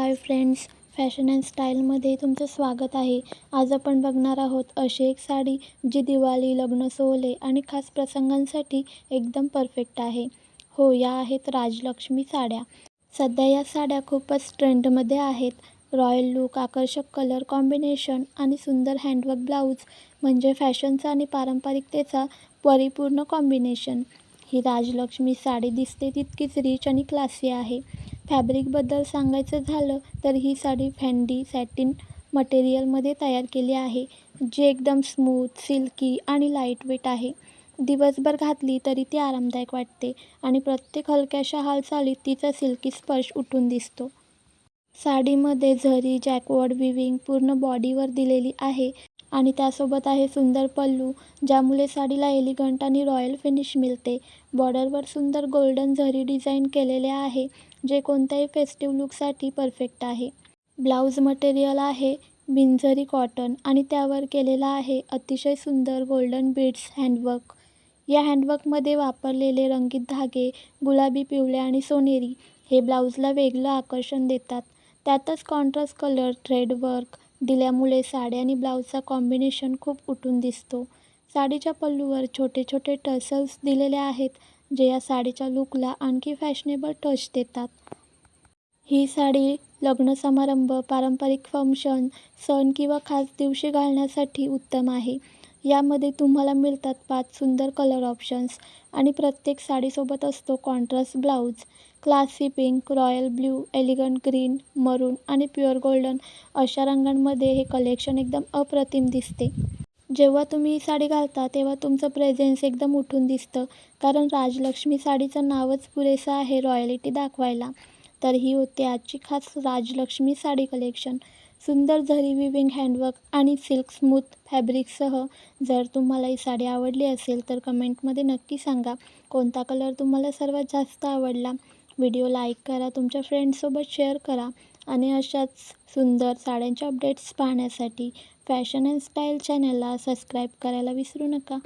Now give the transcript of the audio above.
Hi friends fashion and स्टाईलमध्ये तुमचं स्वागत आहे. आज आपण बघणार आहोत अशी एक साडी जी दिवाळी लग्न सोहळे आणि खास प्रसंगांसाठी एकदम परफेक्ट आहे. हो या आहेत राजलक्ष्मी साड्या. सध्या या साड्या खूपच ट्रेंडमध्ये आहेत. रॉयल लूक आकर्षक कलर कॉम्बिनेशन आणि सुंदर हँडवर्क ब्लाऊज म्हणजे फॅशनचा आणि पारंपरिकतेचा परिपूर्ण कॉम्बिनेशन ही राजलक्ष्मी साडी दिसते तितकीच रिच आणि क्लासी आहे. फॅब्रिकबद्दल सांगायचं झालं तर ही साडी फॅन्डी सॅटिन मटेरियलमध्ये तयार केली आहे जी एकदम स्मूथ सिल्की आणि लाईटवेट आहे. दिवसभर घातली तरी ती आरामदायक वाटते आणि प्रत्येक हलक्याशा हालचालीत तिचा सिल्की स्पर्श उठून दिसतो. साडीमध्ये झरी जॅकवर्ड विविंग पूर्ण बॉडीवर दिलेली आहे. आणि त्यासोबत आहे सुंदर पल्लू ज्यामुळे साडीला एलिगंट आणि रॉयल फिनिश मिळते. बॉर्डरवर सुंदर गोल्डन झरी डिझाईन केलेले आहे जे कोणत्याही फेस्टिव्ह लुकसाठी परफेक्ट आहे. ब्लाऊज मटेरियल आहे बिनझरी कॉटन आणि त्यावर केलेला आहे अतिशय सुंदर गोल्डन बीड्स हँडवर्क या हँडवर्कमध्ये वापरलेले रंगीत धागे गुलाबी पिवळे आणि सोनेरी हे ब्लाऊजला वेगळं आकर्षण देतात. त्यातच कॉन्ट्रास्ट कलर थ्रेडवर्क दिल्यामुळे साडी आणि ब्लाऊजचा कॉम्बिनेशन खूप उठून दिसतो. साडीच्या पल्लूवर छोटे छोटे टसल्स दिलेले आहेत जे या साडीच्या लुकला आणखी फॅशनेबल टच देतात. ही साडी लग्न समारंभ पारंपरिक फंक्शन सण किंवा खास दिवशी घालण्यासाठी उत्तम आहे. यामध्ये तुम्हाला मिळतात पाच सुंदर कलर ऑप्शन्स आणि प्रत्येक साडीसोबत असतो contrast blouse classy pink royal blue elegant green maroon आणि प्युअर गोल्डन अशा रंगांमध्ये हे कलेक्शन एकदम अप्रतिम दिसते. जेव्हा तुम्ही ही साडी घालता तेव्हा तुमचं प्रेझेन्स एकदम उठून दिसतं कारण राजलक्ष्मी साडीचं नावच पुरेसं आहे रॉयलिटी दाखवायला. तर ही होती आजची खास राजलक्ष्मी साडी कलेक्शन सुंदर झरी विविंग हँडवर्क आणि सिल्क स्मूथ फॅब्रिकसह. जर तुम्हाला ही साडी आवडली असेल तर कमेंटमध्ये नक्की सांगा. कोणता कलर तुम्हाला सर्वात जास्त आवडला? व्हिडिओ लाईक करा तुमच्या फ्रेंड्ससोबत शेअर करा आणि अशाच सुंदर साड्यांच्या अपडेट्स पाहण्यासाठी फॅशन अँड स्टाईल चॅनलला सबस्क्राईब करायला विसरू नका.